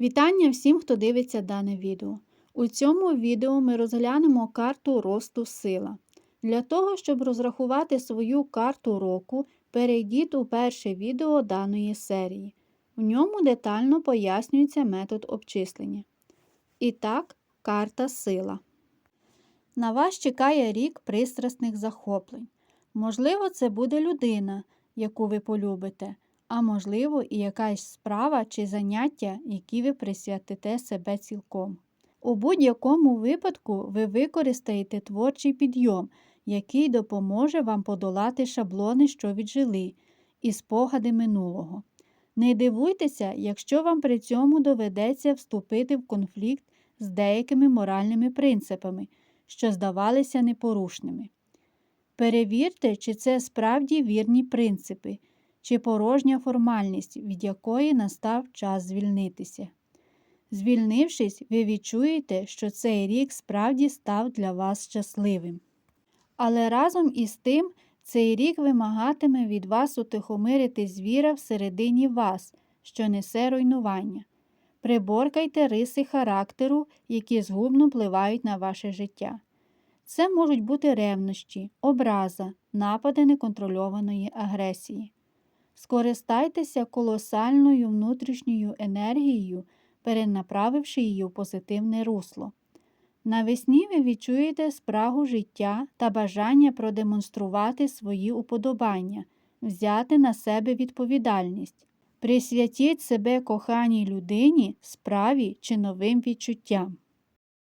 Вітання всім, хто дивиться дане відео. У цьому відео ми розглянемо карту росту сила. Для того, щоб розрахувати свою карту року, перейдіть у перше відео даної серії. В ньому детально пояснюється метод обчислення. І так, карта сила. На вас чекає рік пристрасних захоплень. Можливо, це буде людина, яку ви полюбите, а можливо, і якась справа чи заняття, які ви присвятите себе цілком. У будь-якому випадку ви використаєте творчий підйом, який допоможе вам подолати шаблони, що віджили, і спогади минулого. Не дивуйтеся, якщо вам при цьому доведеться вступити в конфлікт з деякими моральними принципами, що здавалися непорушними. Перевірте, чи це справді вірні принципи, чи порожня формальність, від якої настав час звільнитися. Звільнившись, ви відчуєте, що цей рік справді став для вас щасливим. Але разом із тим цей рік вимагатиме від вас утихомирити звіра всередині вас, що несе руйнування. Приборкайте риси характеру, які згубно впливають на ваше життя. Це можуть бути ревнощі, образа, напади неконтрольованої агресії. Скористайтеся колосальною внутрішньою енергією, перенаправивши її в позитивне русло. Навесні ви відчуєте спрагу життя та бажання продемонструвати свої уподобання, взяти на себе відповідальність, присвятіть себе коханій людині, справі чи новим відчуттям.